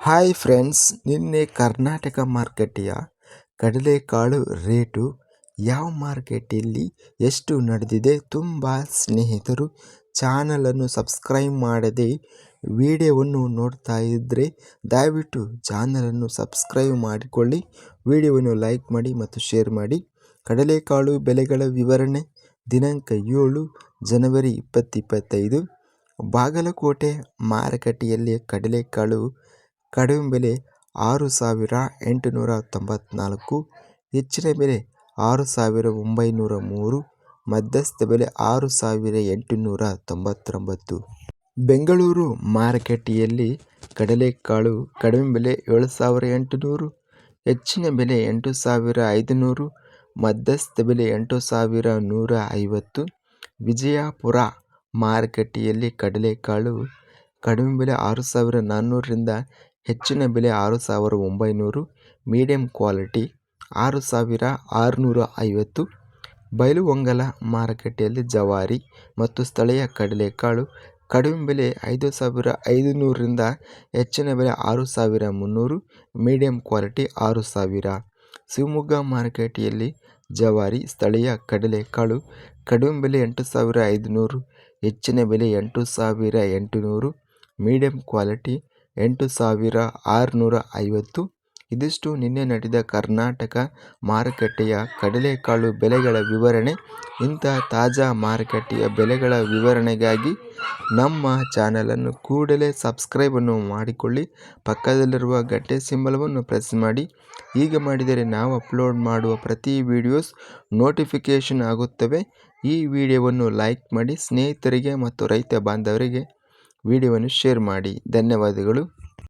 Hi friends ನಿನ್ನೆ ಕರ್ನಾಟಕ ಮಾರ್ಕೆಟಿಯ ಕಡಲೆಕಾಳು rate ಯಾವ ಮಾರ್ಕೆಟಲ್ಲಿ ಎಷ್ಟು ನಡೆದಿದೆ ತುಂಬ ಸ್ನೇಹಿತರು ಚಾನಲನ್ನು ಸಬ್ಸ್ಕ್ರೈಬ್ ಮಾಡದೆ ವಿಡಿಯೋವನ್ನು ನೋಡ್ತಾ ಇದ್ದರೆ ದಯವಿಟ್ಟು ಚಾನಲನ್ನು ಸಬ್ಸ್ಕ್ರೈಬ್ ಮಾಡಿಕೊಳ್ಳಿ, ವಿಡಿಯೋವನ್ನು ಲೈಕ್ ಮಾಡಿ ಮತ್ತು ಶೇರ್ ಮಾಡಿ. ಕಡಲೆಕಾಳು ಬೆಲೆಗಳ ವಿವರಣೆ, ದಿನಾಂಕ ಏಳು, ಜನವರಿ ಇಪ್ಪತ್ತಿಪ್ಪತ್ತೈದು ಬಾಗಲಕೋಟೆ ಮಾರುಕಟ್ಟೆಯಲ್ಲಿ ಕಡಲೆಕಾಳು ಕಡಿಮೆ ಬೆಲೆ ಆರು ಸಾವಿರ ಎಂಟುನೂರ ತೊಂಬತ್ನಾಲ್ಕು, ಹೆಚ್ಚಿನ ಬೆಲೆ ಆರು ಸಾವಿರ ಒಂಬೈನೂರ ಮೂರು, ಮಧ್ಯಸ್ಥ ಬೆಲೆ ಆರು ಸಾವಿರ ಎಂಟುನೂರ ತೊಂಬತ್ತೊಂಬತ್ತು. ಬೆಂಗಳೂರು ಮಾರುಕಟ್ಟೆಯಲ್ಲಿ ಕಡಲೆಕಾಳು ಕಡಿಮೆ ಬೆಲೆ ಏಳು ಸಾವಿರ ಎಂಟುನೂರು, ಹೆಚ್ಚಿನ ಬೆಲೆ ಎಂಟು ಸಾವಿರ ಐದುನೂರು, ಮಧ್ಯಸ್ಥ ಬೆಲೆ ಎಂಟು ಸಾವಿರ ನೂರ ಐವತ್ತು. ವಿಜಯಪುರ ಮಾರುಕಟ್ಟೆಯಲ್ಲಿ ಕಡಲೆಕಾಳು ಕಡಿಮೆ ಬೆಲೆ ಆರು ಸಾವಿರ ನಾನ್ನೂರರಿಂದ ಹೆಚ್ಚಿನ ಬೆಲೆ ಆರು ಸಾವಿರ ಒಂಬೈನೂರು ಮೀಡಿಯಂ ಕ್ವಾಲಿಟಿ ಆರು ಸಾವಿರ ಆರುನೂರ ಐವತ್ತು ಬೈಲುಹೊಂಗಲ ಮಾರುಕಟ್ಟೆಯಲ್ಲಿ ಜವಾರಿ ಮತ್ತು ಸ್ಥಳೀಯ ಕಡಲೆಕಾಳು ಕಡಿಮೆ ಬೆಲೆ ಐದು ಸಾವಿರ ಐದು ನೂರರಿಂದ ಹೆಚ್ಚಿನ ಬೆಲೆ ಆರು ಸಾವಿರ ಮುನ್ನೂರು ಮೀಡಿಯಂ ಕ್ವಾಲಿಟಿ ಆರು ಸಾವಿರ. ಶಿವಮೊಗ್ಗ ಮಾರುಕಟ್ಟೆಯಲ್ಲಿ ಜವಾರಿ, ಸ್ಥಳೀಯ ಕಡಲೆಕಾಳು ಕಡಿಮೆ ಬೆಲೆ ಎಂಟು ಸಾವಿರ ಐದುನೂರು, ಹೆಚ್ಚಿನ ಬೆಲೆ ಎಂಟು ಸಾವಿರ ಎಂಟುನೂರು ಮೀಡಿಯಂ ಕ್ವಾಲಿಟಿ ಎಂಟು ಸಾವಿರ ಆರುನೂರ ಐವತ್ತು. ಇದಿಷ್ಟು ನಿನ್ನೆ ನಡೆದ ಕರ್ನಾಟಕ ಮಾರುಕಟ್ಟೆಯ ಕಡಲೆಕಾಳು ಬೆಲೆಗಳ ವಿವರಣೆ. ಇಂಥ ತಾಜಾ ಮಾರುಕಟ್ಟೆಯ ಬೆಲೆಗಳ ವಿವರಣೆಗಾಗಿ ನಮ್ಮ ಚಾನಲನ್ನು ಕೂಡಲೇ ಸಬ್ಸ್ಕ್ರೈಬನ್ನು ಮಾಡಿಕೊಳ್ಳಿ. ಪಕ್ಕದಲ್ಲಿರುವ ಗಂಟೆ ಸಿಂಬಲವನ್ನು ಪ್ರೆಸ್ ಮಾಡಿ. ಹೀಗೆ ಮಾಡಿದರೆ ನಾವು ಅಪ್ಲೋಡ್ ಮಾಡುವ ಪ್ರತಿ ವಿಡಿಯೋಸ್ ನೋಟಿಫಿಕೇಷನ್ ಆಗುತ್ತವೆ. ಈ ವಿಡಿಯೋವನ್ನು ಲೈಕ್ ಮಾಡಿ ಸ್ನೇಹಿತರಿಗೆ ಮತ್ತು ರೈತ ಬಾಂಧವರಿಗೆ ವಿಡಿಯೋವನ್ನು ಶೇರ್ ಮಾಡಿ. ಧನ್ಯವಾದಗಳು.